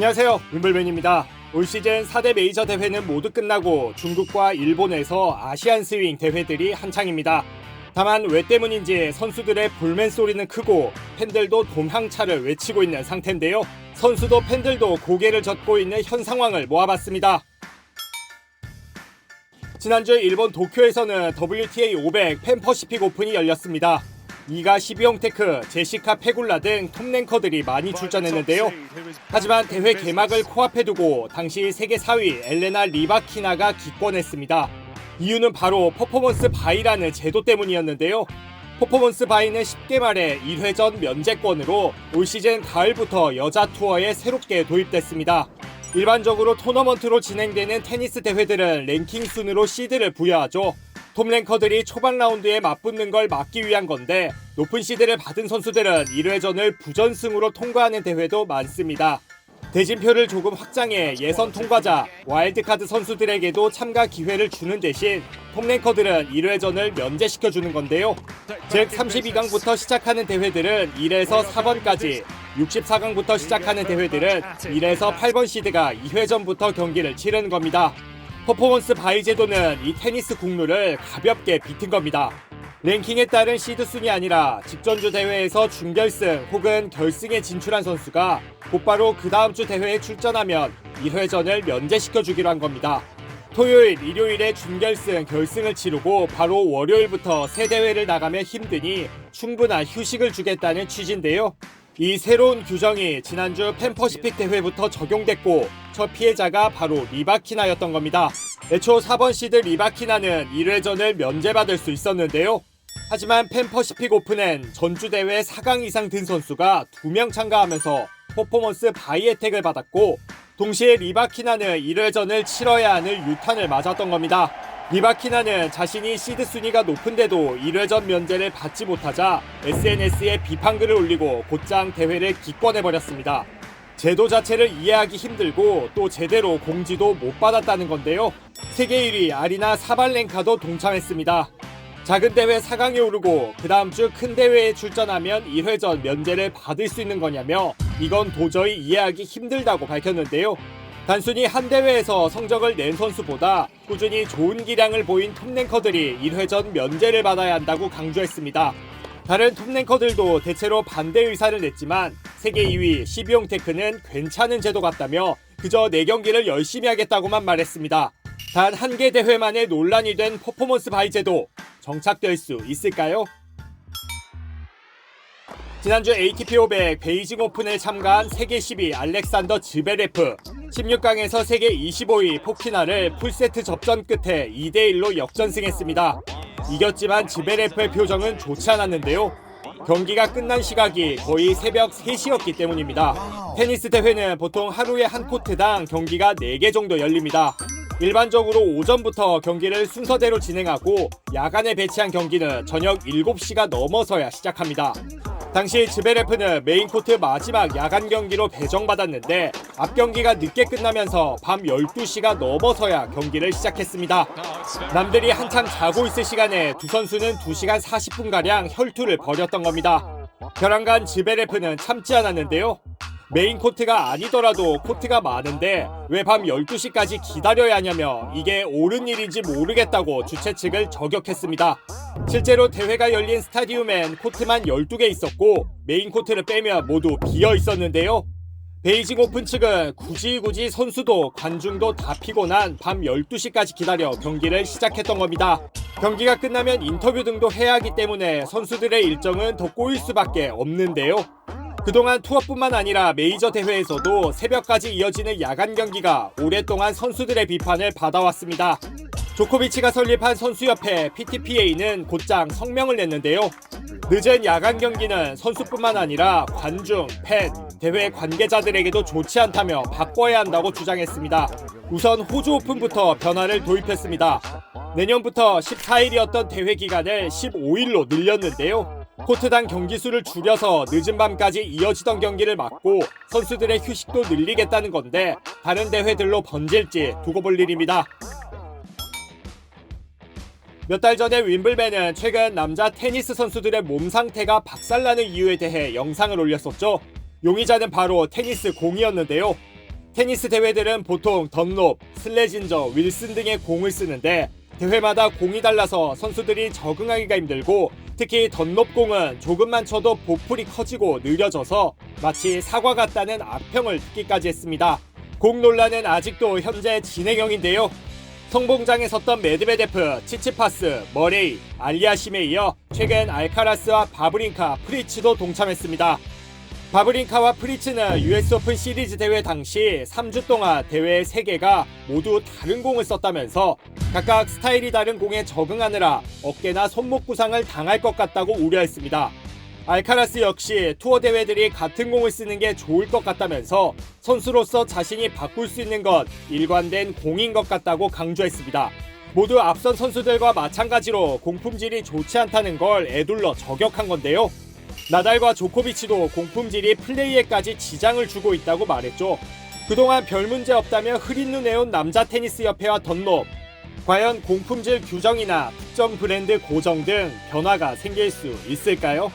안녕하세요. 윈블맨입니다. 올 시즌 4대 메이저 대회는 모두 끝나고 중국과 일본에서 아시안 스윙 대회들이 한창입니다. 다만 왜 때문인지 선수들의 볼멘 소리는 크고 팬들도 dom향차를 외치고 있는 상태인데요. 선수도 팬들도 고개를 젓고 있는 현 상황을 모아봤습니다. 지난주 일본 도쿄에서는 WTA 500 팬퍼시픽 오픈이 열렸습니다. 이가 시비용테크, 제시카 페굴라 등 톱랭커들이 많이 출전했는데요. 하지만 대회 개막을 코앞에 두고 당시 세계 4위 엘레나 리바키나가 기권했습니다. 이유는 바로 퍼포먼스 바이라는 제도 때문이었는데요. 퍼포먼스 바이는 쉽게 말해 1회전 면제권으로 올 시즌 가을부터 여자 투어에 새롭게 도입됐습니다. 일반적으로 토너먼트로 진행되는 테니스 대회들은 랭킹 순으로 시드를 부여하죠. 톱랭커들이 초반 라운드에 맞붙는 걸 막기 위한 건데 높은 시드를 받은 선수들은 1회전을 부전승으로 통과하는 대회도 많습니다. 대진표를 조금 확장해 예선 통과자, 와일드카드 선수들에게도 참가 기회를 주는 대신 톱랭커들은 1회전을 면제시켜주는 건데요. 즉 32강부터 시작하는 대회들은 1에서 4번까지 64강부터 시작하는 대회들은 1에서 8번 시드가 2회전부터 경기를 치르는 겁니다. 퍼포먼스 바이 제도는 이 테니스 국룰을 가볍게 비튼 겁니다. 랭킹에 따른 시드 순이 아니라 직전주 대회에서 준결승 혹은 결승에 진출한 선수가 곧바로 그 다음 주 대회에 출전하면 1회전을 면제시켜 주기로 한 겁니다. 토요일, 일요일에 준결승, 결승을 치르고 바로 월요일부터 새 대회를 나가면 힘드니 충분한 휴식을 주겠다는 취지인데요. 이 새로운 규정이 지난주 팬퍼시픽 대회부터 적용됐고 첫 피해자가 바로 리바키나였던 겁니다. 애초 4번 시드 리바키나는 1회전을 면제받을 수 있었는데요. 하지만 팬퍼시픽 오픈엔 전주 대회 4강 이상 든 선수가 2명 참가하면서 퍼포먼스 바이 혜택을 받았고 동시에 리바키나는 1회전을 치러야 하는 유탄을 맞았던 겁니다. 리바키나는 자신이 시드 순위가 높은데도 1회전 면제를 받지 못하자 SNS에 비판글을 올리고 곧장 대회를 기권해버렸습니다. 제도 자체를 이해하기 힘들고 또 제대로 공지도 못 받았다는 건데요. 세계 1위 아리나 사발렌카도 동참했습니다. 작은 대회 4강에 오르고 그 다음 주 큰 대회에 출전하면 1회전 면제를 받을 수 있는 거냐며 이건 도저히 이해하기 힘들다고 밝혔는데요. 단순히 한 대회에서 성적을 낸 선수보다 꾸준히 좋은 기량을 보인 톱랭커들이 1회전 면제를 받아야 한다고 강조했습니다. 다른 톱랭커들도 대체로 반대 의사를 냈지만 세계 2위 시비용 테크는 괜찮은 제도 같다며 그저 내 경기를 열심히 하겠다고만 말했습니다. 단 한 개 대회만에 논란이 된 퍼포먼스 바이 제도 정착될 수 있을까요? 지난주 ATP 500 베이징 오픈에 참가한 세계 10위 알렉산더 즈베레프 16강에서 세계 25위 포키나를 풀세트 접전 끝에 2대1로 역전승했습니다. 이겼지만 즈베레프의 표정은 좋지 않았는데요. 경기가 끝난 시각이 거의 새벽 3시였기 때문입니다. 테니스 대회는 보통 하루에 한 코트당 경기가 4개 정도 열립니다. 일반적으로 오전부터 경기를 순서대로 진행하고 야간에 배치한 경기는 저녁 7시가 넘어서야 시작합니다. 당시 즈베레프는 메인 코트 마지막 야간 경기로 배정받았는데 앞 경기가 늦게 끝나면서 밤 12시가 넘어서야 경기를 시작했습니다. 남들이 한창 자고 있을 시간에 두 선수는 2시간 40분가량 혈투를 벌였던 겁니다. 벼랑간 즈베레프는 참지 않았는데요. 메인 코트가 아니더라도 코트가 많은데 왜 밤 12시까지 기다려야 하냐며 이게 옳은 일인지 모르겠다고 주최 측을 저격했습니다. 실제로 대회가 열린 스타디움엔 코트만 12개 있었고 메인 코트를 빼면 모두 비어 있었는데요. 베이징 오픈 측은 굳이 굳이 선수도 관중도 다 피곤한 밤 12시까지 기다려 경기를 시작했던 겁니다. 경기가 끝나면 인터뷰 등도 해야 하기 때문에 선수들의 일정은 더 꼬일 수밖에 없는데요. 그동안 투어뿐만 아니라 메이저 대회에서도 새벽까지 이어지는 야간 경기가 오랫동안 선수들의 비판을 받아왔습니다. 조코비치가 설립한 선수협회 PTPA는 곧장 성명을 냈는데요. 늦은 야간 경기는 선수뿐만 아니라 관중, 팬, 대회 관계자들에게도 좋지 않다며 바꿔야 한다고 주장했습니다. 우선 호주 오픈부터 변화를 도입했습니다. 내년부터 14일이었던 대회 기간을 15일로 늘렸는데요. 코트당 경기 수를 줄여서 늦은 밤까지 이어지던 경기를 막고 선수들의 휴식도 늘리겠다는 건데 다른 대회들로 번질지 두고 볼 일입니다. 몇 달 전에 윈블맨은 최근 남자 테니스 선수들의 몸 상태가 박살나는 이유에 대해 영상을 올렸었죠. 용의자는 바로 테니스 공이었는데요. 테니스 대회들은 보통 던롭, 슬레진저, 윌슨 등의 공을 쓰는데 대회마다 공이 달라서 선수들이 적응하기가 힘들고 특히 던롭 공은 조금만 쳐도 보풀이 커지고 느려져서 마치 사과 같다는 악평을 듣기까지 했습니다. 공 논란은 아직도 현재 진행형인데요. 성봉장에 섰던 메드베데프, 치치파스, 머레이, 알리아심에 이어 최근 알카라스와 바브린카, 프리츠도 동참했습니다. 바브린카와 프리츠는 US 오픈 시리즈 대회 당시 3주 동안 대회 3개가 모두 다른 공을 썼다면서 각각 스타일이 다른 공에 적응하느라 어깨나 손목 부상을 당할 것 같다고 우려했습니다. 알카라스 역시 투어 대회들이 같은 공을 쓰는 게 좋을 것 같다면서 선수로서 자신이 바꿀 수 있는 건 일관된 공인 것 같다고 강조했습니다. 모두 앞선 선수들과 마찬가지로 공품질이 좋지 않다는 걸 애둘러 저격한 건데요. 나달과 조코비치도 공품질이 플레이에까지 지장을 주고 있다고 말했죠. 그동안 별 문제 없다며 흐린 눈 에 온 남자 테니스 협회와 던롭. 과연 공품질 규정이나 특정 브랜드 고정 등 변화가 생길 수 있을까요?